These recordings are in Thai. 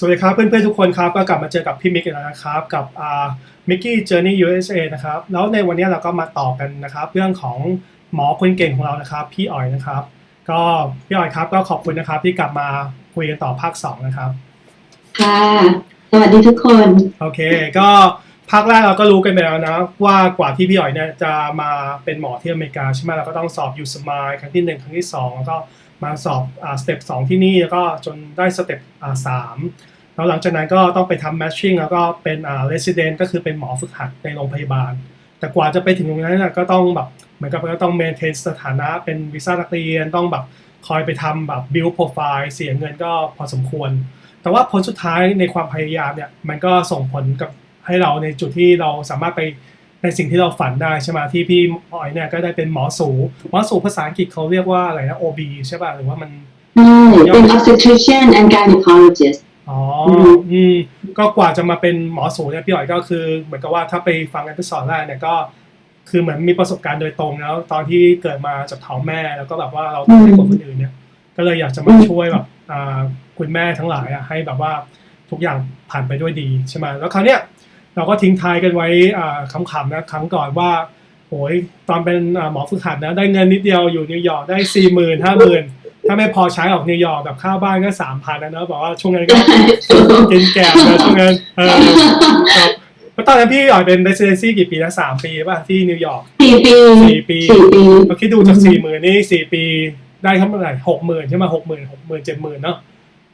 สวัสดีครับเพื่อนๆทุกคนครับก็กลับมาเจอกับพี่มิกอีกแล้วนะครับกับอ่ามิกกี้เจอร์นี่ USA นะครับแล้วในวันนี้เราก็มาต่อกันนะครับ เรื่องของหมอคนเก่งของเรานะครับ พี่อ๋อยนะครับ ก็พี่อ๋อยครับก็ขอบคุณนะครับที่กลับมาคุยกันต่อภาค 2 นะครับค่ะสวัสดีทุกคนโอเค ก็ภาคแรกเราก็รู้กันไปแล้วนะ ว่ากว่าที่พี่อ๋อยเนี่ยจะมาเป็นหมอที่อเมริกาใช่ไหมเราก็ต้องสอบยูสมายครั้งที่หนึ่งครั้งที่สองแล้วก็ มาสอบสเต็ปสองที่นี่แล้วก็จนได้สเต็ปสามแล้วหลังจากนั้นก็ต้องไปทำแมชชิ่งแล้วก็เป็นอ่าเรสซิเดนก็คือเป็นหมอฝึกหัดในโรงพยาบาล แต่กว่าจะไปถึงตรงนั้นนะก็ต้องแบบเหมือนกับก็ต้องเมนเทนสถานะเป็นวีซ่านักเรียนต้องแบบคอยไปทำแบบบิลโปรไฟล์เสียเงินก็พอสมควร แต่ว่าผลสุดท้ายในความพยายามเนี่ยมันก็ส่งผลกับให้เราในจุดที่เราสามารถไป ในสิ่งที่เราฝันได้ใช่ไหมที่พี่ออยเนี่ยก็ได้เป็นหมอสูหมอสูภาษาอังกฤษเขาเรียกว่าอะไรนะ OB ใช่ป่ะหรือว่ามันใช่เป็น obstetrician and gynecologist อ๋ออืมอืมก็กว่าจะมาเป็นหมอสูเนี่ยพี่อ๋อยก็คือ เหมือนกับว่าถ้าไปฟังกันที่สอนแรกเนี่ยก็คือเหมือนมีประสบการณ์โดยตรงแล้ว ตอนที่เกิดมาจากท้องแม่แล้วก็แบบว่าเราต้องให้คนคนอื่นเนี่ย ก็เลยอยากจะมาช่วยแบบอ่าคุณแม่ทั้งหลายอะให้แบบว่าทุกอย่างผ่านไปด้วยดีใช่ไหมแล้วคราวเนี้ย เราก็ทิ้งท้ายกันไว้อ่าคำๆนะครั้งก่อนว่าโอ้ยตอนเป็นอ่าหมอฝึกหัดนะได้เงินนิดเดียวอยู่นิวยอร์กได้สี่หมื่นห้าหมื่นถ้าไม่พอใช้ออกนิวยอร์กแบบค่าบ้านก็สามพันนะเนอะบอกว่าช่วงนั้นก็กินแกะนะช่วงนั้นเออครับแล้วตอนนั้นพี่อ๋อยเป็น residency กี่ปีนะสามปีป่ะที่นิวยอร์กสี่ปีสี่ปีสี่ปีเราคิดดูจากสี่หมื่นนี่สี่ปีได้เท่าไหร่หกหมื่นใช่ไหมหกหมื่นหกหมื่นเจ็ดหมื่นเนาะ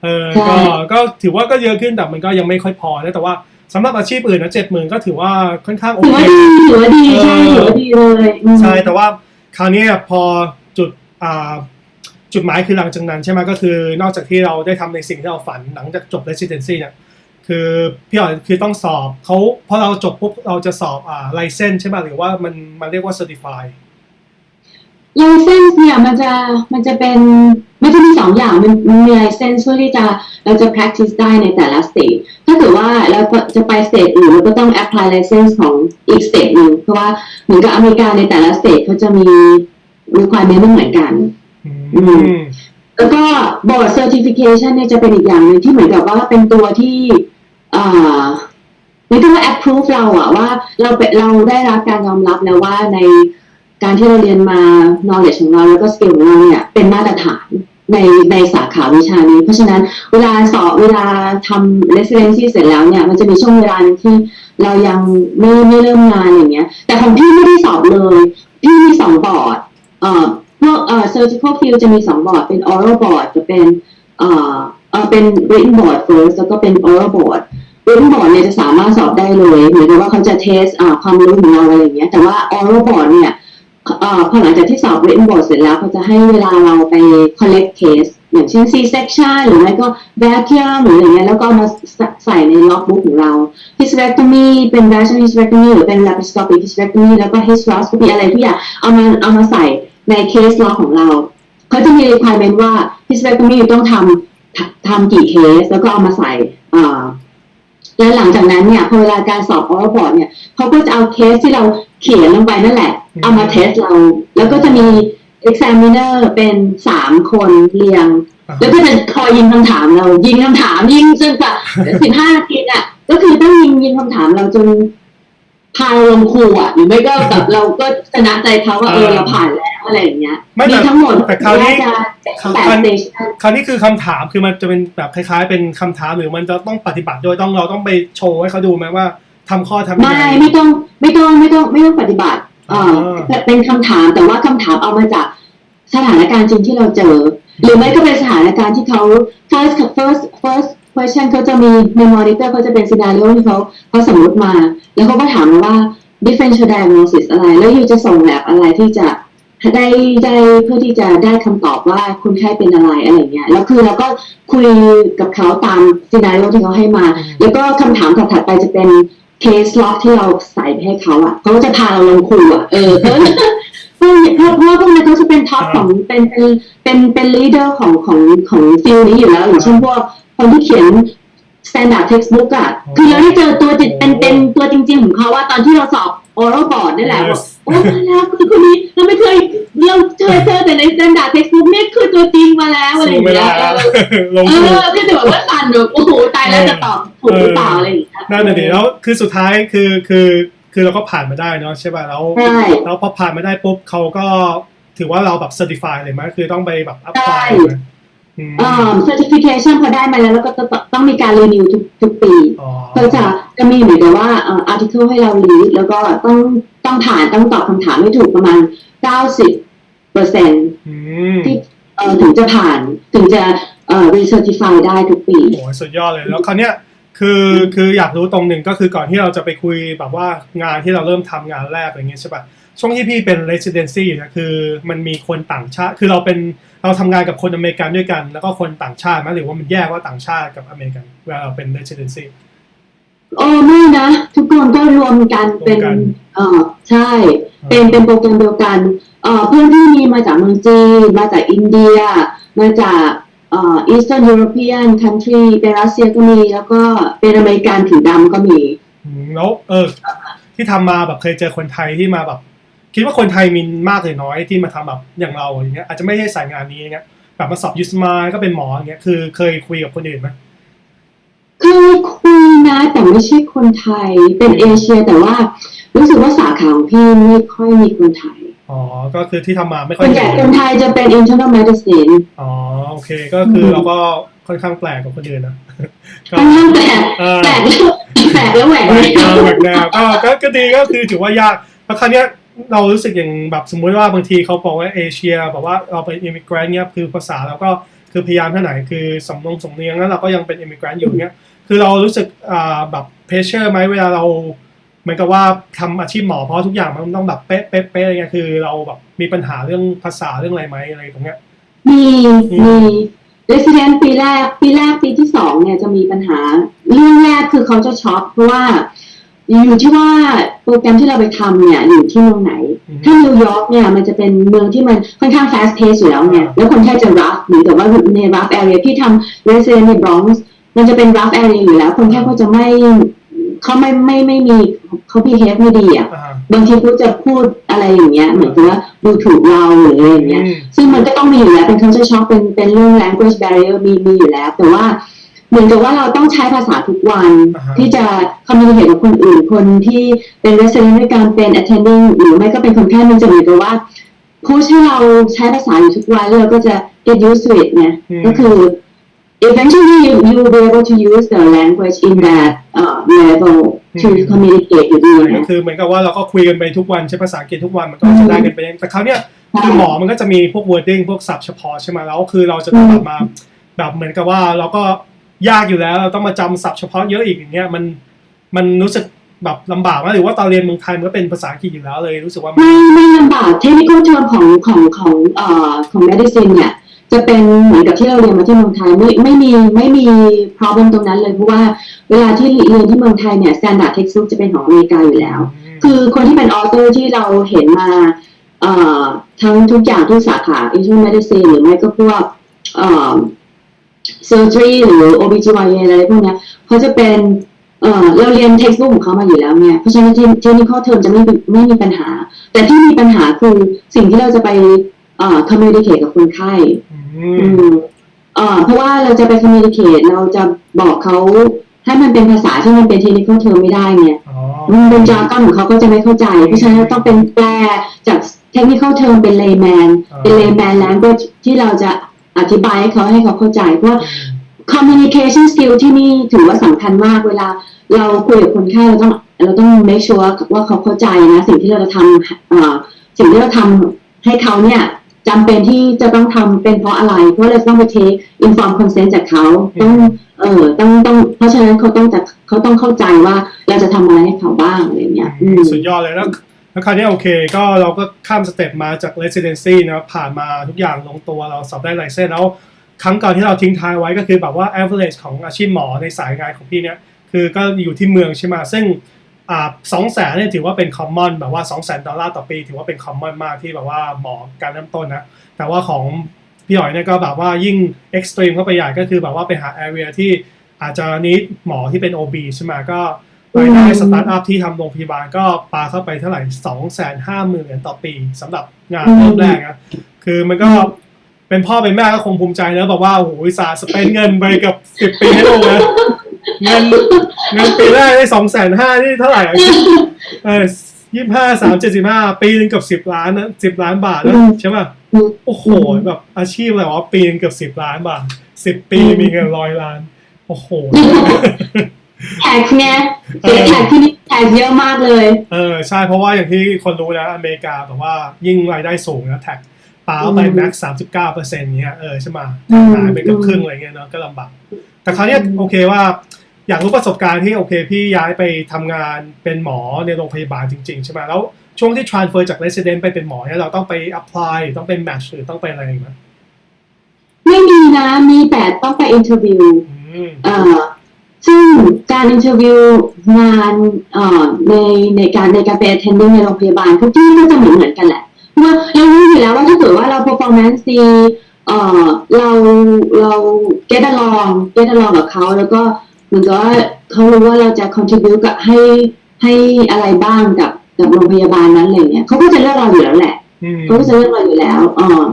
เออใช่ก็ก็ถือว่าก็เยอะขึ้นแต่มันก็ยังไม่ค่อยพอนะแต่ว่า สำหรับอาชีพอื่นนะเจ็ดหมื่นก็ถือว่าค่อนข้างโอถือเค ว่าดีถือว่าดีใช่เออถือว่าดีเลยอืม ใช่แต่ว่าคราวนี้พอจุดอ่าจุดหมายคือหลังจากนั้นใช่ไหมก็คือนอกจากที่เราได้ทำในสิ่งที่เราฝันหลังจากจบ residency เนี่ยคือพี่อ๋อยคือต้องสอบเขาพอเราจบปุ๊บเราจะสอบอ่า license ใช่ไหมหรือว่ามันมันเรียกว่า certify ไลเซนส์เนี่ยมันจะมันจะเป็นมันจะมีสองอย่างมันมันมีไลเซนส์เพื่อที่จะเราจะ practice ได้ในแต่ละ state ถ้าเกิดว่าเราจะไป state อื่นเราก็ต้อง apply license ของอีก state หนึ่งเพราะว่าเหมือนกับอเมริกาในแต่ละ state เขาจะมี requirement ไม่เหมือนกันอือืมแล้วก็ board certification เนี่ยจะเป็นอีกอย่างหนึ่งที่เหมือนกับว่าเป็นตัวที่อ่าไม่ต้องว่า approve เราอะว่าเราเป็นเราได้รับการยอมรับแล้วว่าใน การที่เราเรียนมา knowledge ของเราแล้วก็ skill ของเราเนี่ยเป็นมาตรฐานในในสาขาวิชานี้ เพราะฉะนั้นเวลาสอบเวลาทำ residency เสร็จแล้วเนี่ยมันจะมีช่วงเวลาที่เรายังไม่ไม่เริ่มงานอย่างเงี้ย แต่ของพี่ไม่ได้สอบเลย พี่มีสองบอร์ดเอ่อพวกเอ่อ surgical field จะมีสองบอร์ดเป็น oral board กับเป็นเอ่อเอ่อเป็น written board first แล้วก็เป็น oral board written board เนี่ยจะสามารถสอบได้เลยเหมือนกับว่าเขาจะเทสอ่าความรู้ของเราอะไรอย่างเงี้ยแต่ว่า oral board เนี่ย พอหลังจากที่สอบ written board เสร็จแล้วเขาจะให้เวลาเราไป collect case อย่างเช่น C section หรือไม่ก็ vacuum หรืออะไรเงี้ยแล้วก็มาใส่ใน logbook ของเรา hysterectomy เป็น vaginal hysterectomy หรือเป็น laparoscopic hysterectomy แล้วก็ hysteroscopy อะไรทุกอย่างเอามาเอามาใส่ใน case log ของเราเขาจะมี requirement ว่า hysterectomy ต้องทำทำทำกี่เคส แล้วก็เอามาใส่อ่า แล้วหลังจากนั้นเนี่ยพอเวลาการสอบออร์บอร์ดเนี่ยเขาก็จะเอาเคสที่เราเขียนลงไปนั่นแหละ เอามาเทสเรา แล้วก็จะมี examiner เป็นสามคนเรียง แล้วก็จะคอยยิงคำถามเรา ยิงคำถามยิงจนกว่าสิบห้าทีอะ ก็คือต้องยิงยิงคำถามเราจน พาเราลงครูอะหรือไม่ก็แบบเราก็ชนะใจเขาว่าเอออ่าเราผ่านแล้วอะไรอย่างเงี้ยไม่แต่มีทั้งหมดแต่คราวนี้จะแปดคราวสนี้เตชันคราวนี้คือคำถามคือมันจะเป็นแบบคล้าย ๆ เป็นคำถามหรือมันจะต้องปฏิบัติโดยต้องเราต้องไปโชว์ให้เขาดูไหมว่าทำข้อทำยังไม่ไงไม่ต้องไม่ต้องไม่ต้องไม่ต้องปฏิบัติเอ่ออ่าแต่เป็นคำถามแต่ว่าคำถามเอามาจากสถานการณ์จริงที่เราเจอ หรือไม่ก็เป็นสถานการณ์ที่เขา first first first question เขาจะมีใน monitor เขาจะเป็น scenario ที่เขาเขาสมมติมา แล้วเขาก็ถามเราว่า differential diagnosis อะไร แล้วยูจะส่งแลบอะไรที่จะได้ได้เพื่อที่จะได้คำตอบว่าคนไข้เป็นอะไรอะไรเงี้ยแล้วคือเราก็คุยกับเขาตาม scenario ที่เขาให้มา แล้วก็คำถามถัดไปจะเป็นเคสล็อกที่เราใส่ไปให้เขาอะเขาก็จะพาเราลงครูอะเออเพราะเพราะเพราะว่าพวกนั้นเขาจะเป็นท็อปของเป็นเป็นเป็นเป็นลีดเดอร์ของของของฟิลนี้อยู่แล้วอย่างเช่นพวก คนที่เขียน standard textbook อะคือเราได้เจอตัวจริงเป็นเป็นตัวจริง ๆ ของเขาว่าตอนที่เราสอบ oral board นี่แหละว่าโอ้มาแล้วคือคนนี้เราไม่เคยเราเคยเจอแต่ใน standard textbook เนี่ยคือตัวจริงมาแล้วอะไรอสู้ย่างไม่เงี้ได้ยแล้วลงเอทุนอก็จะแบบว่าสั่นแบบโอ้โหตายแล้วจะตอบถูกหรือเปล่าอะไรอย่างเงี้ยนั่นน่ะดิแล้วคือสุดท้ายคือคือคือเราก็ผ่านมาได้เนาะใช่ป่ะแล้วใช่แล้วพอผ่านมาได้ปุ๊บเขาก็ถือว่าเราแบบ certify เลยไหมคือต้องไปแบบอัพไลน์ ไหมอืมเอ่อ certification พอได้มาแล้วแล้วก็จะต้องมีการ renew ทุกทุกปีอ๋อก็จะจะมีเหมือนกับว่าเอ่อ article ให้เรา read แล้วก็ต้องต้องผ่านต้องตอบคำถามให้ถูกประมาณ 90เปอร์เซ็นต์อืมที่เอ่อถึงจะผ่านถึงจะเอ่อ recertify ได้ทุกปีโอ้ยสุดยอดเลยแล้วคราวเนี้ยคือคืออยากรู้ตรงหนึ่งก็คือก่อนที่เราจะไปคุยแบบว่างานที่เราเริ่มทำงานแรกอะไรเงี้ยใช่ปะช่วงที่พี่เป็น residency อยู่เนะคือมันมีคนต่างชาติคือเราเป็น เราทำงานกับคนอเมริกันด้วยกัน แล้วก็คนต่างชาติไหมหรือว่ามันแยกว่าต่างชาติกับอเมริกันเวลาเราเป็น residency โอ้ไม่นะ ทุกคนก็รวมกันเป็นรวมกันเอ่อใช่ เป็นเป็นโปรแกรมเดียวกันเอ่อเพื่อนที่มีมาจากเมืองจีนมาจากอินเดีย มาจากเอ่อ Eastern European country เป็นรัสเซียก็มี แล้วก็เป็นอเมริกันผิวดำก็มีอืมแล้วเออที่ทำมาแบบเคยเจอคนไทยที่มาแบบ คิดว่าคนไทยมีมากหรือน้อยที่มาทำแบบอย่างเราอย่างเงี้ยอาจจะไม่ใช่สายงานนี้อย่างเงี้ยแบบมาสอบยูสมาก็เป็นหมออย่างเงี้ยคือเคยคุยกับคนอื่นไหมเคยคุยนะแต่ไม่ใช่คนไทยเป็นเอเชียแต่ว่ารู้สึกว่าสาขาของพี่ไม่ค่อยมีคนไทยอ๋อ ก็คือที่ทำมาไม่ค่ส่อวยนใหญ่คนไทยจะเป็น internal medicine อ๋อ โอเค ก็คือเราก็ค่อนข้างแปลกกว่าคนอื่นนะก็ค่อนข้างแปลกเออแปลกแล้วแปลกแล้วแหวกแปลแนกแนววแปลกแนวก็ก็ก็ดีก็คือถือว่ายากแล้วคราวเนี้ย เรารู้สึกอย่างแบบสมมุติว่าบางทีเขาบอกว่าเอเชียบอกว่าเราเป็นอิมิเกรนเนี่ยคือภาษาเราก็คือพยายามเท่าไหนคือสำนงสำเนียงแล้วเราก็ยังเป็นอิมิเกรนอยู่เนี้ยคือเรารู้สึกอ่าแบบเพรสเชอร์ไหมเวลาเราเหมือนกับว่าทำอาชีพหมอเพราะทุกอย่างมันต้องแบบเป๊ะเป๊ะเป๊ะอะไรเงี้ยคือเราแบบมีปัญหาเรื่องภาษาเรื่องอะไรไหมอะไรตรงเนี้ยมีมี resident ปีแรกปีแรกปีที่สองเนี่ยจะมีปัญหาเรื่องแรกคือเขาจะช็อกเพราะว่า อยู่ที่ว่าโปรแกรมที่เราไปทำเนี่ยอยู่ที่เมืองไหนอืมถ้านิวยอร์กเนี่ยมันจะเป็นเมืองที่มันค่อนข้าง fast pace อยู่แล้วไงอ่าแล้วคนแค่จะ rough เหมือนกับว่าใน rough area ที่ทำ resident ใน Bronx มันจะเป็น rough area อยู่แล้ว คนแค่เขาจะไม่เขาไม่ไม่ไม่มีเขา behave ไม่ดีอะอ่าบางทีเขาจะพูดอะไรอย่างเงี้ยเหมือนกับว่าดูถูกเราหรืออะไรอย่างเงี้ยอืมซึ่งมันก็ต้องมีอยู่แล้วเป็น culture shock เป็นเป็นเรื่อง language barrier มีมีอยู่แล้ว แต่ว่า เหมือนกับว่าเราต้องใช้ภาษาทุกวันอ่าฮะที่จะ communicate กับคนอื่นคนที่เป็น resident ด้วยการเป็น attending หรือไม่ก็เป็นคนไข้มันจะเหมือนกับว่าพูดให้เราใช้ภาษาอยู่ทุกวันแล้วเราก็จะ get used to it ไงอืมก็คือ eventually you you will be able to use the language in that uh, level to อืม communicate อยู่ดีก็นะคือเหมือนกับว่าเราก็คุยกันไปทุกวันใช้ภาษาอังกฤษทุกวันมันก็จะได้กันไปเองแต่คราวเนี้ยคือหมอมันก็จะมีพวก wording พวกศัพท์เฉพาะใช่ไหมแล้วคือเราจะต้องแบบมาแบบเหมือนกับว่าเราก็ ยากอยู่แล้วเราต้องมาจำศัพท์เฉพาะเยอะอีกอย่างเงี้ยมันมันรู้สึกแบบลำบากไหมหรือว่าตอนเรียนเมืองไทยมันก็เป็นภาษาอังกฤษอยู่แล้วเลยรู้สึกว่ามันไม่ไม่ลำบาก technical term ของของของเอ่อของ medicine เนี่ยจะเป็นเหมือนกับที่เราเรียนมาที่เมืองไทยไม่ไม่มีไม่มี problem ตรงนั้นเลยเพราะว่าเวลาที่เรียนที่เมืองไทยเนี่ย standard textbook จะเป็นของอเมริกาอยู่แล้ว คือคนที่เป็น author ที่เราเห็นมาเอ่อทั้งทุกอย่างทุกสาขา internal medicine หรือไม่ก็พวกเอ่อ surgery หรือ OBGYN อะไรพวกเนี้ยเขาจะเป็นเอ่อเราเรียน textbook ของเขามาอยู่แล้วเนี่ยเพราะฉะนั้น technical term จะไม่มีไม่มีปัญหา แต่ที่มีปัญหาคือสิ่งที่เราจะไปเอ่อ communicate กับคนไข้อือืมมเอ่อเพราะว่าเราจะไป communicate เราจะบอกเขาให้มันเป็นภาษาที่มันเป็น technical term ไม่ได้เนี่ยอ๋อมันเป็นจาก็ของเขาก็จะไม่เข้าใจ เพราะฉะนั้นต้องเป็นแปลจาก technical term เป็น layman เป็น layman language ที่เราจะ อธิบายให้เขาให้เขาเข้าใจ เพราะว่า communication skill ที่นี่ถือว่าสำคัญมากเวลาเราคุยกับคนไข้เราต้องเราต้อง make sure ว่าเขาเข้าใจนะ สิ่งที่เราจะทำเอ่อสิ่งที่เราทำให้เขาเนี่ยจำเป็นที่จะต้องทำเป็นเพราะอะไร เพราะเราจะต้องไป take inform consent จากเขาต้องเออต้องต้องเพราะฉะนั้นเขาต้องจะเขาต้องเข้าใจว่าเราจะทำอะไรให้เขาบ้างอะไรเงี้ยอืมสุดยอดเลยแล้ว แล้วคราวนี้โอเคก็เราก็ข้ามสเต็ปมาจาก residency นะครับผ่านมาทุกอย่างลงตัวเราสอบได้ไลเซนส์แล้วครั้งก่อนที่เราทิ้งท้ายไว้ก็คือแบบว่า average ของอาชีพหมอในสายงานของพี่เนี่ยคือก็อยู่ที่เมืองใช่ไหมซึ่งสองแสนเนี่ยถือว่าเป็น common แบบว่าสองแสนดอลลาร์ต่อปี ถือว่าเป็น common มากที่แบบว่าหมอการเริ่มต้นนะแต่ว่าของพี่หอยเนี่ยก็แบบว่ายิ่ง extreme เข้าไปใหญ่ก็คือแบบว่าไปหา area ที่อาจจะนิดหมอที่เป็น OB ใช่ไหมก็ รายได้อืมสตาร์ทอัพที่ทำโรงพยาบาลก็ปาเข้าไปเท่าไหร่สองแสนห้าหมื่นเหรียญต่อปีสำหรับงานเริ่มแรกนะคือมันก็เป็นพ่อเป็นแม่ก็คงภูมิใจนะบอกว่า โอ้โหสาสเปนเงินไปกับสิบปีให้ลูกนะเงินเงินปีแรกได้สองแสนห้านี่เท่าไหร่อะเออยี่ห้าสามเจ็ดสิบห้าปีหนึงเกือบสิบล้านนะสิบล้านบาทนะใช่ป่ะโอ้โหแบบอาชีพอะไรวะปีนึงเกือบสิบล้านบาทสิบปีมีเงินร้อยล้าน โอ้โห แท็กไงเสียแท็กที่นี่แท็กเยอะมากเลย เออใช่เพราะว่าอย่างที่คนรู้นะอเมริกาแบบว่ายิ่งรายได้สูงนะแท็กปาไปอืมแม็กสามสิบเก้าเปอร์เซ็นต์เนี้ยเออใช่ไหมอืมหายไปเกือบครึ่งอะไรเงี้ยเนาะก็ลำบากแต่คราวเนี้ยโอเคว่าอยากรู้ประสบการณ์ที่โอเค พี่ย้ายไปทำงานเป็นหมอในโรงพยาบาลจริง ๆ ใช่ไหมแล้วช่วงที่ transfer จาก resident ไปเป็นหมอเนี่ยเราต้องไป apply หรือต้องไป match หรือต้องไปอะไรไหมไม่มีนะมีแต่ต้องไปอินเทอร์วิวอืมเอ่อ ซึ่งการอินเทอร์วิวงานเอ่อในในการในการเป็น attending ในโรงพยาบาลทุกที่ก็จะเหมือนเหมือนกันแหละเพราะว่าเรารู้อยู่แล้วว่าถ้าเกิดว่าเรา performance ดีเอ่อเราเรา get along get along กับเขาแล้วก็เหมือนกับว่าเขารู้ว่าเราจะ contribute กับให้ให้อะไรบ้างกับกับโรงพยาบาลนั้นอะไรเงี้ยเขาก็จะเลือกเราอยู่แล้วแหละอืมเขาก็จะเลือกเราอยู่แล้วอ่า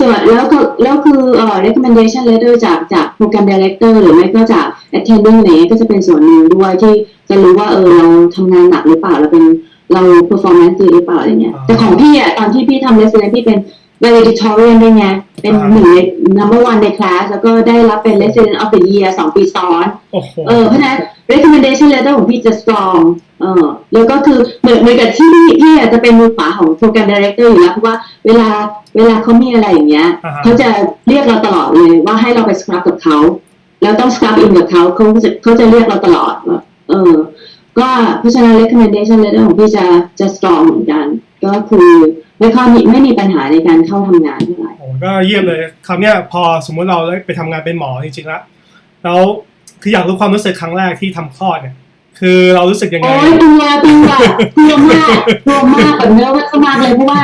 ส่วนแล้วก็แล้วคือเอ่อ recommendation letter จากจากโปรแกรม director หรือไม่ก็จาก attending อะไรเงี้ยก็จะเป็นส่วนหนึ่งด้วยที่จะรู้ว่าเออเราทำงานหนักหรือเปล่าเราเป็นเรา performance ดีหรือเปล่าอะไรเงี้ย แต่ของพี่อะตอนที่พี่ทำ resident พี่เป็น valedictorian ด้วยไงเป็นหนึ่งใน number one ใน class แล้วก็ได้รับเป็น resident of the year สองปีซ้อน โอ้โห เออเพราะฉะนั้น recommendation letter ของพี่จะ strong เออแล้วก็คือเหมือนเหมือนกับที่พี่พี่อาจจะเป็นมือขวาของ program director อยู่แล้วเพราะว่าเวลาเวลาเขามีอะไรอย่างเงี้ยอ่าฮะ เขาจะเรียกเราตลอดเลยว่าให้เราไป scrub กับเขาแล้วต้อง scrub in กับเขาเขาจะเขาจะเรียกเราตลอดว่าเออ ก็เพราะฉะนั้น recommendation letter ของพี่จะจะ strong เหมือนกัน ก็คือไม่ค่อยมีไม่มีปัญหาในการเข้าทำงานเท่าไหร่ โอ้ก็เยี่ยมเลยคำเนี้ยพอสมมุติเราได้ไปทำงานเป็นหมอจริงๆแล้วแล้วคืออยากรู้ความรู้สึกครั้งแรกที่ทำคลอดเนี่ย คือเรารู้สึกยังไง โอ้ยตัวตัวกลัวมากกลัวมากแบบเนื้อวัสมากเลยเพราะว่า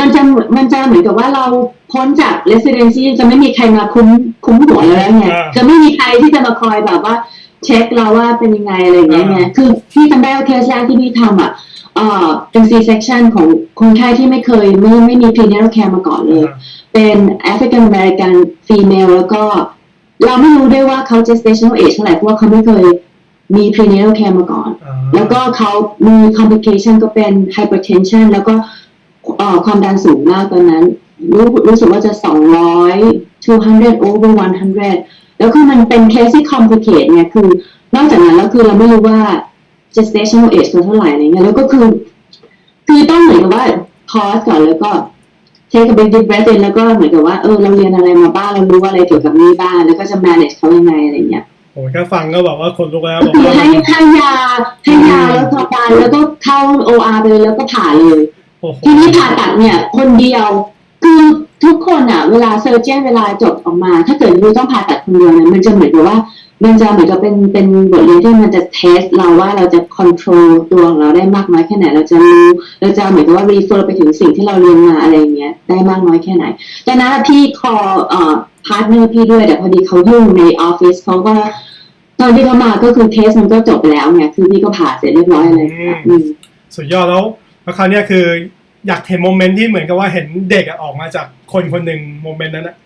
มันจะมันจะเหมือนกับว่าเราพ้นจาก residency จะไม่มีใครมาคุ้มคุ้มหัวแล้วไงอ่าจะไม่มีใครที่จะมาคอยแบบว่า เช็คเราว่าเป็นยังไงอะไรอย่างเงี้ยไงคือพี่จำได้ว่าเคสแรกที่พี่ทำอะเอ่อเป็น C section ของคนไข้ที่ไม่เคยไม่ไม่มี prenatal care มาก่อนเลย เป็น African American female แล้วก็ เราไม่รู้ด้วยว่าเขา gestational age เท่าไหร่เพราะว่าเขาไม่เคย มี prenatal care มาก่อนอ่าแล้วก็เขามี complication ก็เป็น hypertension แล้วก็เอ่อความดันสูงมากตอนนั้น รู้รู้สึกว่าจะ 200 200 over 100 แล้วคือมันเป็นเคสที่ complicate ไงคือนอกจากนั้นแล้วคือเราไม่รู้ว่า gestational age เขาเท่าไหร่อะไรเงี้ยแล้วก็คือ คือต้องเหมือนกับว่า pause ก่อนแล้วก็ take a big deep breath in แล้วก็เหมือนกับว่าเออเราเรียนอะไรมาบ้างเรารู้อะไรเกี่ยวกับนี้บ้างแล้วก็จะ manage เขายังไงอะไรเงี้ย โอ้ยแค่ฟังก็แบบว่าคนลุกแล้วก็บอกคือว่าให้ให้ยาให้ยาแล้วพอการแล้วก็เข้า OR ไปเลยแล้วก็ผ่าเลยโอ้โหทีนี้ผ่าตัดเนี่ย คนเดียวคือทุกคนอะ เวลาเซอร์เจนเวลาจบออกมา ถ้าเกิดยูต้องผ่าตัดคนเดียวเนี่ยมันจะเหมือนกับว่า มันจะเหมือนกับเป็นเป็นบทเรียนที่มันจะเทสเราว่าเราจะควบคุมตัวของเราได้มากน้อยแค่ไหน เราจะรู้เราจะเหมือนกับว่า refer ไปถึงสิ่งที่เราเรียนมาอะไรอย่างเงี้ยได้มากน้อยแค่ไหนดังนั้นพี่คอเอ่อพาร์ทเนอร์พี่ด้วยแต่พอดีเขายุ่งในออฟฟิศเขาก็ตอนที่เขามาก็คือเทสมันก็จบไปแล้วไงคือพี่ก็ผ่าเสร็จเรียบร้อยเลยค่ะอืมสุดยอดแล้วแล้วคราวเนี้ยคืออยากเห็นโมเมนต์ที่เหมือนกับว่าเห็นเด็กอะออกมาจากคนคนหนึ่งโมเมนต์นั้นอะ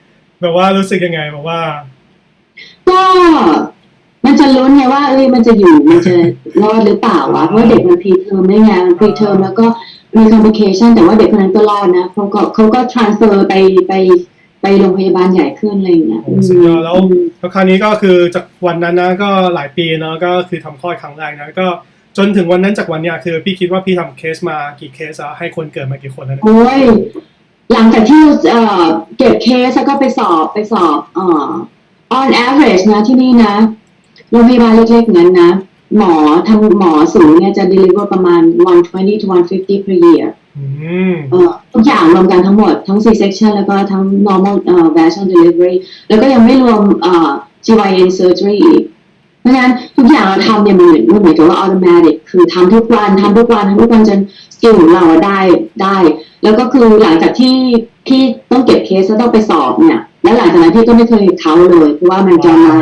แบบว่ารู้สึกยังไงแบบว่า ก็มันจะลุ้นไงว่าเอ้ยมันจะอยู่มันจะรอดหรือเปล่าวะเพราะว่าเด็กมันพรีเทอมได้ไงมันพรีเทอมแล้วก็มีคอมพลิเคชันแต่ว่าเด็กคนนั้นก็รอดนะเขาก็เขาก็ transfer ไปไปไปโรงพยาบาลใหญ่ขึ้นอะไรอย่างเงี้ยโอ้สุดยอดแล้วมแล้วคราวนี้ก็คือจากวันนั้นนะก็หลายปีเนาะก็คือทำคลอดครั้งแรกนะก็จนถึงวันนั้นจากวันเนี้ยคือพี่คิดว่าพี่ทำเคสมากี่เคสอะให้คนเกิดมากี่คนแล้วเนี่ยโอ้ยหลังจากที่เอ่อเก็บเคสแล้วก็ไปสอบไปสอบเอ่อ on average นะที่นี่นะโรงพยาบาลเล็กๆนั้นนะ หมอทางหมอสูงเนี่ยจะ deliver ประมาณ 120 to 150 per year อืมเอ่อทุกอย่างรวมกันทั้งหมด ทั้ง C section แล้วก็ทั้ง normal เอ่อ vaginal delivery แล้วก็ยังไม่รวมเอ่อ GYN surgery อีกเพราะฉะนั้นทุกอย่างเราทำเนี่ยมันเหมือนมันเหมือนกับว่า automatic คือทำทุกวันทำทุกวันทำทุกวันจนสกิลของเราอะได้ได้ แล้วก็คือหลังจากที่พี่ต้องเก็บเคสแล้วต้องไปสอบเนี่ย แล้วหลังจากนั้นพี่ก็ไม่เคยเขาเลย เพราะว่ามันจะมา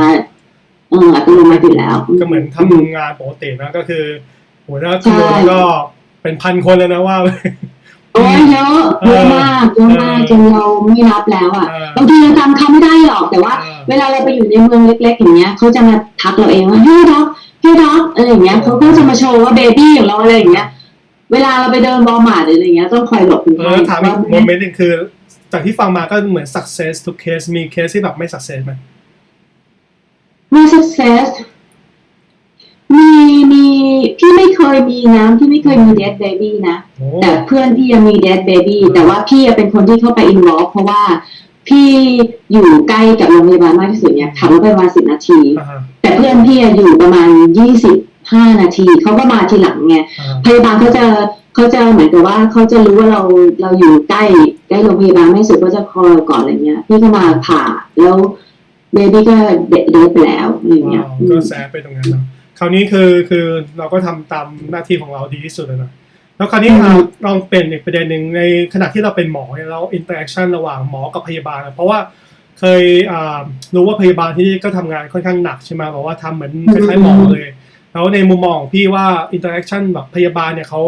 เอออัตโนมัติอยู่แล้ว ก็เหมือนทำงานปกตินะก็คือโหถ้าใช่รวมก็เป็นพันคนเลยนะว่าวโอ้ยเยอะเยอะมากเยอะมากเออจนเราไม่รับแล้วอะเออบางทีเราจำเขาไม่ได้หรอกแต่ว่าเออเวลาเราไปอยู่ในเมืองเล็ก ๆ อย่างเงี้ยเขาจะมาทักเราเองว่าเฮ้ยด็อกเฮ้ยด็อกอะไรอย่างเงี้ยเขาก็จะมาโชว์ว่าเบบี้ของเราอะไรอย่างเงี้ย เวลาเราไปเดินวอลมาร์ทหรืออะไรเงี้ยต้องคอยหลบคุณเอพ่ออถามอีกว่าโมเมนต์หนึ่งคือ จากที่ฟังมาก็เหมือน success ทุกเคสมีเคสที่แบบไม่ success ไหมมี success มีมีพี่ไม่เคยมีนะพี่ไม่เคยมี dead baby นะโอ้แต่เพื่อนพี่ยังมี dead baby แต่ว่าพี่เป็นคนที่เข้าไป involve เพราะว่าพี่อยู่ใกล้กับโรงพยาบาลมากที่สุดเนี่ยขับรถไปประมาณสิบนาทีอ่าฮะแต่เพื่อนพี่อยู่ประมาณยี่สิบห้านาทีเขาก็มาทีหลังไงอ่าพยาบาลเขาจะ เขาจะเหมือนกับว่าเขาจะรู้ว่าเราเราอยู่ใกล้ใกล้โรงพยาบาลไม่สุดก็จะคอยเราก่อนอะไรเงี้ย พี่ก็มาผ่าแล้วเบบี้ก็เด็กไปแล้วอะไรเงี้ยว้าวอืก็มแซะไปตรงนั้นเนาะคราวนี้คือคือเราก็ทำตามหน้าที่ของเราดีที่สุดแล้วนะแล้วคราวนี้อืมเราลองเป็นอีกประเด็นหนึ่งในขณะที่เราเป็นหมอเนี่ยเราอินเตอร์แอคชั่นระหว่างหมอกับพยาบาลนะเพราะว่าเคยอ่ารู้ว่าพยาบาลที่นี่ก็ทำงานค่อนข้างหนักใช่ไหมบอกว่าทำเหมือนคล้ายๆหมอเลย แล้วในมุมมองของพี่ว่าอินเตอร์แอคชั่นแบบพยาบาลเนี่ยเขา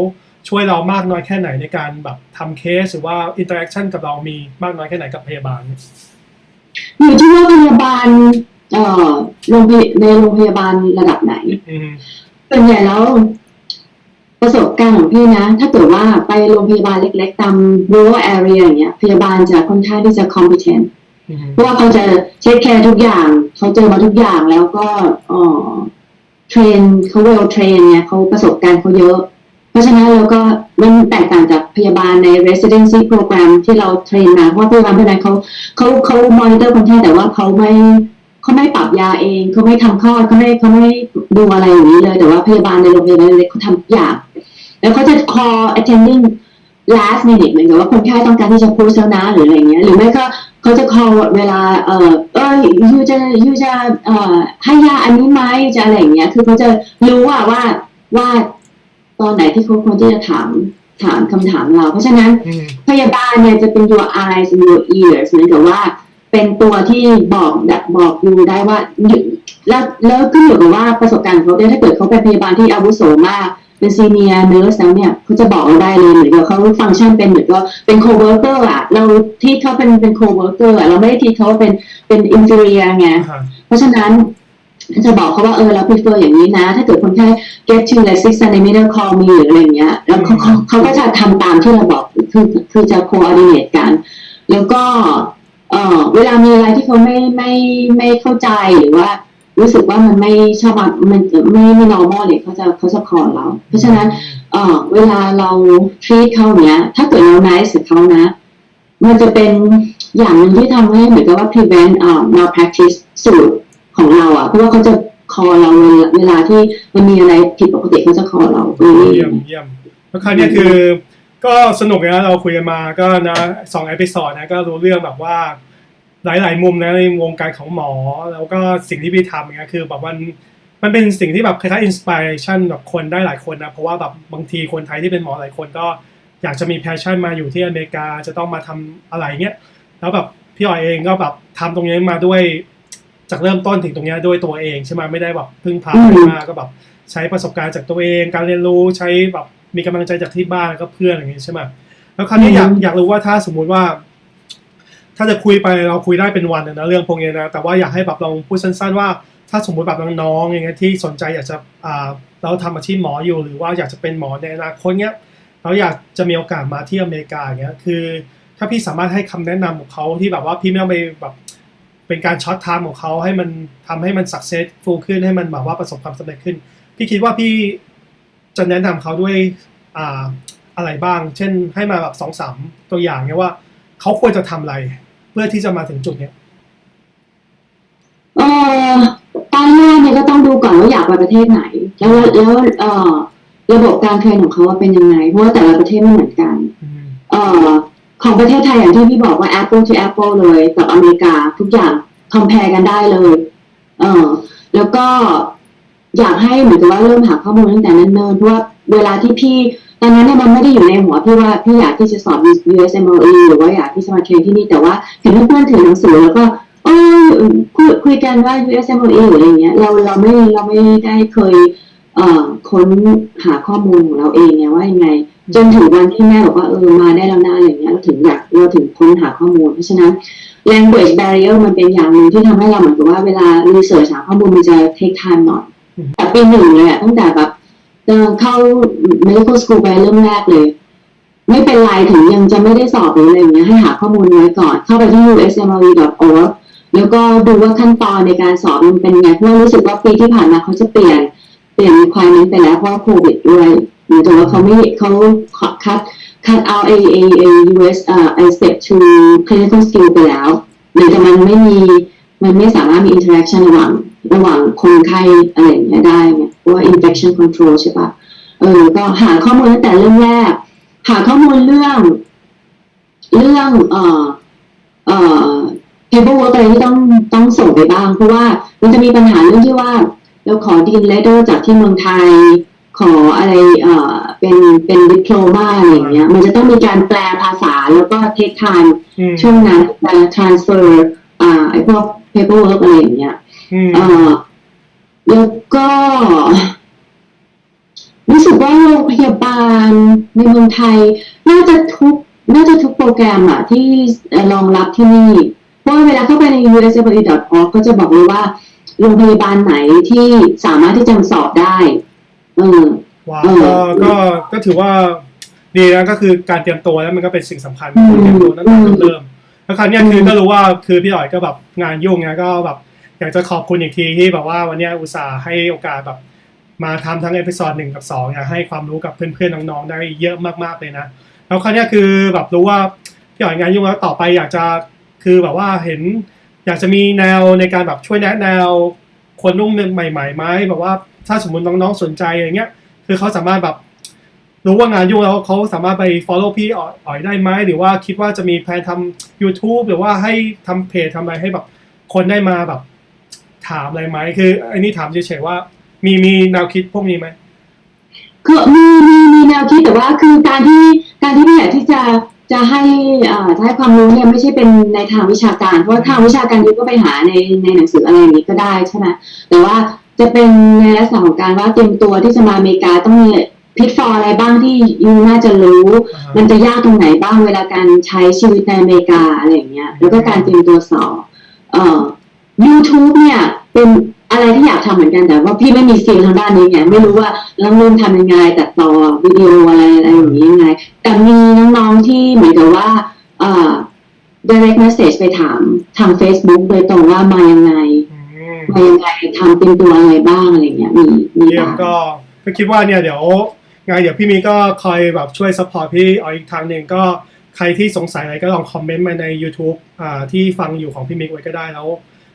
ช่วยเรามากน้อยแค่ไหนในการแบบทำเคสหรือว่าอินเตอร์แอคชั่นกับเรามีมากน้อยแค่ไหนกับพยาบาลเนี่ยอยู่ที่ว่าพยาบาลเอ่อโรงพยในโรงพยาบาลระดับไหนอืมส่วนใหญ่แล้วประสบการณ์ของพี่นะ ถ้าเกิดว่าไปโรงพยาบาลเล็ก ๆ ตาม rural area อย่างเงี้ย พยาบาลจะค่อนข้างที่จะ competent อืมเพราะว่าเขาจะเช็คแคร์ทุกอย่าง เขาเจอมาทุกอย่างแล้วก็เอ่อเทรนเขา well train เนี่ยเขาประสบการณ์เขาเยอะ เพราะฉะนั้นเราก็มันแตกต่างจากพยาบาลใน residency program ที่เราเทรนมาเพราะว่าพยาบาลพวกนั้นเขาเขาเขา monitor คนไข้แต่ว่าเขาไม่เขาไม่ปรับยาเองเขาไม่ทำคลอดเขาไม่เขาไม่ดูอะไรอย่างนี้เลย แต่ว่าพยาบาลในโรงพยาบาลเล็กเขาทำทุกอย่างแล้วเขาจะ call attending last minute เหมือนกับว่าคนไข้ต้องการที่จะพูดแล้วนะหรืออะไรเงี้ยหรือไม่ก็เขาจะ call เวลาเออเออยูจะยูจะเอ่อให้ยาอันนี้ไหมจะอะไรอย่างเงี้ยคือเขาจะรู้ว่าว่าว่า ตอนไหนที่เขาควรที่จะถามถามคำถามเรา เพราะฉะนั้นอืมพยาบาลเนี่ยจะเป็น your eyes and your ears เหมือนกับว่า เป็นตัวที่บอกบอกอยู่ได้ว่าแล้วแล้วขึ้นอยู่กับว่าประสบการณ์ของเขาด้วยถ้าเกิดเขาเป็นพยาบาลที่อาวุโสมากเป็นซีเนียร์เนอร์สแล้วเนี่ยเขาจะบอกเราได้เลยเหมือนกับเขาฟังก์ชันเป็นเหมือนกับเป็นโคเวอร์เกอร์อะเราที่เขาเป็นเป็นโคเวอร์เกอร์อะเราไม่ได้ที่เขาเป็นเป็นอินเ r ียไงอ่าฮะเพราะฉะนั้น จะบอกเขาว่าเออเรา prefer อย่างนี้นะ ถ้าเกิดคนไข้ get to like six centimeter call me หรืออะไรอย่างเงี้ย แล้วเขาเขาเขาก็จะทำตามที่เราบอกคือคือจะ coordinate กัน แล้วก็เออเวลามีอะไรที่เขาไม่ไม่ไม่เข้าใจหรือว่า รู้สึกว่ามันไม่ชอบมันมันไม่ไม่ normal เลยเขาจะเขาจะ call เรา เพราะฉะนั้นเออเวลาเรา treat เขาเนี้ย ถ้าเกิดเรา nice กับเขานะ มันจะเป็นอย่างหนึ่งที่ทำให้เหมือนกับว่า prevent เอ่อ malpractice สูตร ของเราอะเพราะว่าเขาจะ call เราเวลาเวลาที่มันมีอะไรผิดปกติเขาจะ call เราเยี่ยมเยี่ยมแล้วคราวนี้คือ ก็สนุกนะเราคุยกันมาก็นะสองเอพิ od นะก็รู้เรื่องแบบว่าหลาย ๆ มุมนะในวงการของหมอ แล้วก็สิ่งที่พี่ทำเนี่ยคือแบบมันมันเป็นสิ่งที่แบบคล้ายๆอินสปิเรชันแบบคนได้หลายคนนะเพราะว่าแบบบางทีคนไทยที่เป็นหมอหลายคนก็อยากจะมีแพชชั่นมาอยู่ที่อเมริกาจะต้องมาทำอะไรเงี้ยแล้วแบบพี่อ๋อยเองก็แบบทำตรงนี้มาด้วย จากเริ่มต้นถึงตรงเนี้ยด้วยตัวเองใช่ไหมไม่ได้แบบพึ่งพาใครมาก็แบบใช้ประสบการณ์จากตัวเอง การเรียนรู้ใช้แบบมีกำลังใจจากที่บ้านแล้วก็เพื่อนอย่างงี้ใช่ไหมแล้วคราวนี้อยากอยากรู้ว่าถ้าสมมุติว่า ถ้าจะคุยไปเราคุยได้เป็นวันอะนะเรื่องพวกนี้นะแต่ว่าอยากให้แบบลองพูดสั้น ๆ ว่า ถ้าสมมุติแบบน้องๆอย่างเงี้ยที่สนใจอยากจะอ่าเราทำอาชีพหมออยู่หรือว่าอยากจะเป็นหมอในอนาคตเนี้ยเราอยากจะมีโอกาสมาที่อเมริกาอย่างเงี้ยคือ ถ้าพี่สามารถให้คำแนะนำของเขาที่แบบว่าพี่ไม่ต้องไปแบบ เป็นการช็อตไทม์ของเขาให้มันทำให้มันสักเซสฟูลขึ้นให้มันแบบว่าประสบความสำเร็จขึ้น พี่คิดว่าพี่จะแนะนำเขาด้วยอ่าอะไรบ้าง เช่นให้มาแบบสองสามตัวอย่างเนี้ยว่าเขาควรจะทำอะไร เพื่อที่จะมาถึงจุดเนี้ยเออตอนแรกเนี่ยก็ต้องดูก่อนว่าอยากไปประเทศไหน แล้วแล้วเออระบบการเทรนของเขาว่าเป็นยังไงเพราะว่าแต่ละประเทศไม่เหมือนกันอืมเอ่อ ของประเทศไทยอย่างที่พี่บอกว่า Apple to Apple เลยกับอเมริกาทุกอย่าง compare กันได้เลย เออแล้วก็อยากให้เหมือนกับว่าเริ่มหาข้อมูลตั้งแต่เนิ่นๆเพราะว่าเวลาที่พี่ตอนนั้นเนี่ยมันไม่ได้อยู่ในหัวพี่ว่าพี่อยากที่จะสอบ USMLE หรือว่าอยากที่จะมาเทรนที่นี่แต่ว่าเห็นเพื่อนๆถือหนังสือแล้วก็เออคุยคุยกันว่า USMLE หรืออะไรเงี้ยเราเราไม่เราไม่ได้เคยเอ่อค้นหาข้อมูลของเราเองไงว่ายังไง จนถึงวันที่แม่บอกว่าเออมาได้แล้วนะอะไรเงี้ยเราถึงอยากเราถึงค้นหาข้อมูล เพราะฉะนั้น language barrier มันเป็นอย่างหนึ่งที่ทำให้เราเหมือนกับว่าเวลา research หาข้อมูลมันจะ take time หน่อยแต่ปีหนึ่งเลยอะตั้งแต่แบบเข้า medical school ไปเริ่มแรกเลย ไม่เป็นไรถึงยังจะไม่ได้สอบหรืออะไรอย่างเงี้ยให้หาข้อมูลไว้ก่อน เข้าไปที่ usmle.org แล้วก็ดูว่าขั้นตอนในการสอบมันเป็นไงเพราะรู้สึกว่าปีที่ผ่านมาเขาจะเปลี่ยนเปลี่ยน requirement ไปแล้วเพราะว่าโควิดด้วย เหมือนกับว่าเขาไม่เขาคัดคัดเอา a a a US เอ่อ i step to clinical skill ไปแล้วเหมือนกับมันไม่มีมันไม่สามารถมี interaction ระหว่างระหว่างคนไข้อะไรอย่างเงี้ยได้เพราะว่า infection control ใช่ปะเออก็หาข้อมูลตั้งแต่เริ่มแรก หาข้อมูลเรื่อง เรื่องเอ่อเอ่อ paperwork อะไรที่ต้องต้องส่งไปบ้าง เพราะว่ามันจะมีปัญหาเรื่องที่ว่า เราขอดีนเลเตอร์จากที่เมืองไทย ขออะไรเอ่อเป็นเป็นดิโพลมาอะไรอย่างเงี้ย มันจะต้องมีการแปลภาษาแล้วก็เทคไทม์อืมช่วงนั้นการ transfer อ่าไอ้พวก paperwork อะไรอย่างเงี้ยอืมเอ่อแล้วก็รู้สึกว่าโรงพยาบาลในเมืองไทย น่าจะทุกน่าจะทุกโปรแกรมอะที่เอ่อรองรับที่นี่เพราะว่าเวลาเข้าไปใน usability.org ก็จะบอกเลยว่าโรงพยาบาลไหนที่สามารถที่จะสอบได้เออว้าวเออก็ก็ก็ถือว่าดีนะก็คือการเตรียมตัวแล้วมันก็เป็นสิ่งสำคัญอืมเตรียมตัวตั้งแต่อืมเริ่มแล้วคราวเนี้ยคืออืมก็รู้ว่าคือพี่อ๋อยก็แบบงานยุ่งนะก็แบบอยากจะขอบคุณอีกทีที่แบบว่าวันเนี้ยอุตส่าห์ให้โอกาสแบบมาทำทั้งเอพิซอดหนึ่งกับสองเนี่ยให้ความรู้กับเพื่อนๆน้องๆได้เยอะมากๆเลยนะแล้วคราวเนี้ยคือแบบรู้ว่าพี่อ๋อยงานยุ่งแล้วต่อไปอยากจะคือแบบว่าเห็น อยากจะมีแนวในการแบบช่วยแนะแนวคนรุ่นใหม่ๆไหมแบบว่า ถ้าสมมติน้องๆสนใจอะไรเงี้ย คือเขาสามารถแบบรู้ว่างานยุ่งแล้วเขาสามารถไป follow พี่อ๋อยอ๋อยได้ไหมหรือว่าคิดว่าจะมีแพลนทำ YouTube หรือว่าให้ทำเพจทำอะไรให้แบบคนได้มาแบบ ถามอะไรไหมคืออันนี้ถามเฉยๆว่า มีมีแนวคิดพวกนี้ไหมคือมีมีมีแนวคิดแต่ว่าคือการที่การที่ไม่อยากที่จะจะให้อ่าจะให้ความรู้เนี่ยไม่ใช่เป็นในทางวิชาการ เพราะว่าทางวิชาการยูก็ไปหาในในหนังสืออะไรอย่างนี้ก็ได้ใช่ไหมแต่ว่า จะเป็นในลักษณะของการว่าเตรียมตัวที่จะมาอเมริกาต้องมีพิทฟอร์อะไรบ้างที่ยูน่าจะรู้อ่าฮะมันจะยากตรงไหนบ้างเวลาการใช้ชีวิตในอเมริกาอะไรอย่างเงี้ย แล้วก็การเตรียมตัวสอบเอ่อ YouTube เนี่ยเป็นอะไรที่อยากทำเหมือนกันแต่ว่าพี่ไม่มีสกิลทางด้านนี้ไงไม่รู้ว่าต้องเริ่มทำยังไงตัดต่อวิดีโออะไรอะไรอย่างนี้ยังไง แต่มีน้องๆที่เหมือนกับว่าเอ่อ direct message ไปถามทาง Facebook โดยตรงว่ามายังไง อืมมายังไงทำเป็นตัวอะไรบ้างอะไรเงี้ยมีมีเยี่ยมบ้างก็ก็คิดว่าเนี่ยเดี๋ยวไงเดี๋ยวพี่มีก็คอยแบบช่วยซัพพอร์ตพี่อ๋อยอีกทางหนึ่งก็ใครที่สงสัยอะไรก็ลองคอมเมนต์มาใน YouTube อ่าที่ฟังอยู่ของพี่มิกไว้ก็ได้แล้ว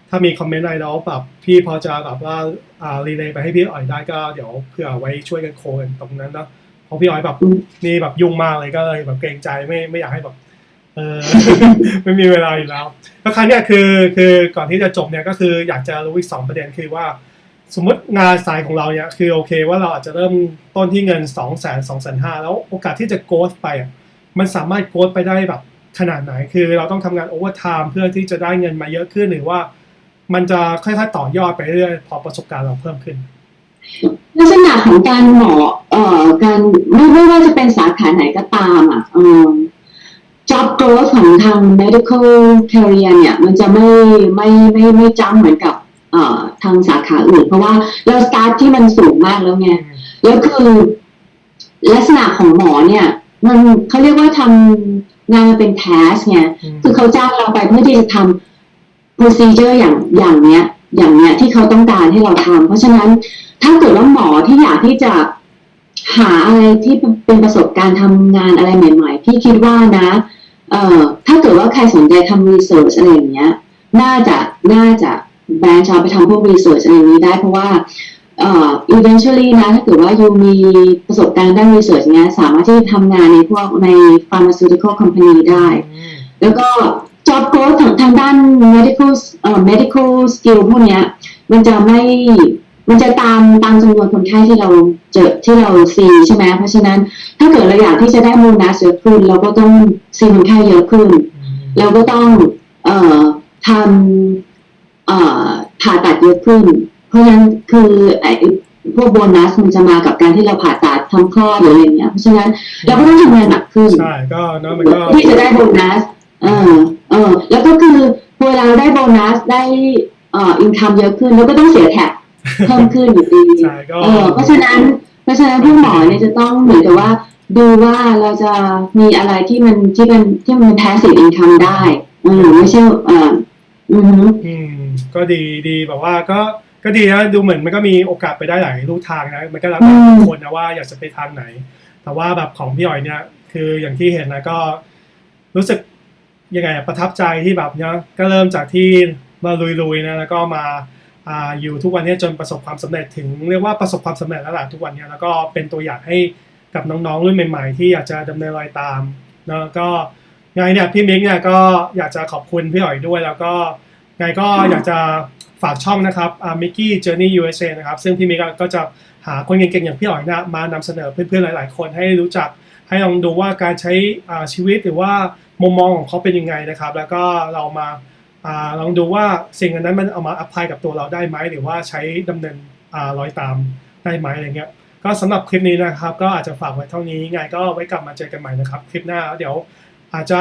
ถ้ามีคอมเมนต์อะไรแล้วแบบพี่พอจะแบบว่าอ่ารีเลย์ไปให้พี่อ๋อยได้ก็เดี๋ยวเผื่อไว้ช่วยกันโคกันตรงนั้นเนาะเพราะพี่อ๋อยแบบมนี่แบบยุ่งมากเลยก็เลยแบบเกรงใจไม่ไม่อยากให้แบบ ออไม่มีเวลาอยู่แล้วแล้วครั้งเนี้ยคือคือก่อนที่จะจบเนี่ยก็คืออยากจะรู้อีกสองประเด็นคือว่า สมมติงานสายของเราเนี่ยคือโอเค ว่าเราอาจจะเริ่มต้นที่เงิน2 0 0 0 0 0 2 5 0 0 0แล้วโอกาสที่จะโกสไปอะมันสามารถโกสไปได้แบบขนาดไหน คือเราต้องทำงานโอเวอร์ไทม์เพื่อที่จะได้เงินมาเยอะขึ้นหรือว่า มันจะค่อยๆต่อยอดไปเรื่อยพอประสบการณ์เราเพิ่มขึ้นลักษณะของการหมอเอ่อการไม่ไม่ว่าจะเป็นสาขาไหนก็ตามอะเออ job growth ของทาง medical career เนี่ย มันจะไม่ไม่ไม่ไม่จ้ำเหมือนกับเอ่อทางสาขาอื่น เพราะว่าเรา start ที่มันสูงมากแล้วไงแล้วคือลักษณะของหมอเนี่ย มันเขาเรียกว่าทำงานเป็น task ไงคือเขาจ้างเราไปเพื่อที่จะทำ procedure อย่างอย่างเนี้ย อย่างเนี้ยที่เขาต้องการให้เราทำเพราะฉะนั้นถ้าเกิดว่าหมอที่อยากที่จะหาอะไรที่เป็นประสบการณ์ทำงานอะไรใหม่ ๆ พี่คิดว่านะ เอ่อถ้าเกิดว่าใครสนใจทำ research อะไรอย่างเงี้ย น่าจะน่าจะแบรนช์เอาไปทำพวก research อะไรอย่างนี้ได้เพราะว่าเอ่อ eventually นะถ้าเกิดว่ายูมีประสบการณ์ด้าน research เนี้ยสามารถที่จะทำงานในพวกใน pharmaceutical company ได้ แล้วก็ job growth ทางทางด้าน medical เอ่อ medical skill พวกเนี้ย มันจะไม่ มันจะตามตามจำนวนคนไข้ที่เราเจอที่เราซีใช่ไหมเพราะฉะนั้นถ้าเกิดเราอยากที่จะได้โบนัสเยอะขึ้น เราก็ต้องซีคนไข้เยอะขึ้น เราก็ต้องเอ่อทำเอ่อผ่าตัดเยอะขึ้น เพราะฉะนั้นคือไอ้พวกโบนัสมันจะมากับการที่เราผ่าตัดทำคลอดหรืออะไรเงี้ยเพราะฉะนั้นเราก็ต้องทำงานหนักขึ้นใช่ก็เนาะมันก็ที่จะได้โบนัสเออเออแล้วก็คือเวลาเราได้โบนัสได้เอ่ออินคัมเยอะขึ้น แล้วก็ต้องเสียแท็ก เพิ่มขึ้นอยู่ดีใช่ก็เออเพราะฉะนั้นเพราะฉะนั้นผู้หมอเนี่ยจะต้องเหมือนกับว่าดูว่าเราจะมีอะไรที่มันที่เป็นที่มันแพสซีฟอินคัมได้ อืมไม่ใช่เอ่ออืมอืมก็ดีดีแบบว่าก็ก็ดีนะดูเหมือนมันก็มีโอกาสไปได้หลายรูทางนะมันก็แล้วแต่อืมคนนะว่าอยากจะไปทางไหน แต่ว่าแบบของพี่อ๋อยเนี่ย คืออย่างที่เห็นนะก็รู้สึกยังไงอะประทับใจที่แบบเนี้ยก็เริ่มจากที่มาลุยๆนะแล้วก็มา อยู่ทุกวันนี้จนประสบความสำเร็จถึงเรียกว่าประสบความสำเร็จแล้วล่ะทุกวันนี้แล้วก็เป็นตัวอย่างให้กับน้องๆรุ่นใหม่ ๆ ที่อยากจะดำเนินรอยตามเนะก็ไงเนี่ยพี่มิกเนี่ยก็อยากจะขอบคุณพี่อ๋อยด้วย แล้วก็ไงก็อยากจะฝากช่องนะครับมิกกี้เจอร์นี่ USA นะครับซึ่งพี่มิกก็จะหาคนเก่งๆอย่างพี่อ๋อยนะมานำเสนอเพื่อนๆหลาย ๆ คนให้รู้จักให้ลองดูว่าการใช้ชีวิตหรือว่ามุมมองของเขาเป็นยังไงนะครับ แล้วก็เรามา ลองดูว่าสิ่งอันนั้นมันเอามาอัพพลายกับตัวเราได้ไหมหรือว่าใช้ดำเนินอรอยตามได้ไหมอะไรเงี้ยก็สำหรับคลิปนี้นะครับ ก็อาจจะฝากไว้เท่านี้ไงก็ไว้กลับมาเจอกันใหม่นะครับ คลิปหน้าเดี๋ยวอาจจะ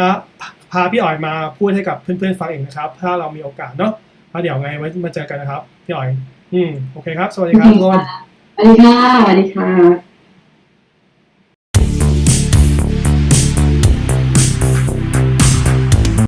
พาพี่อ๋อยมาพูดให้กับเพื่อนๆฟังเองนะครับ ถ้าเรามีโอกาสเนาะแล้วเดี๋ยวไงไว้มาเจอกันนะครับ พี่อ๋อย อืมโอเคครับ สวัสดีครับทุกคนสวัสดีค่ะสวัสดีค่ะ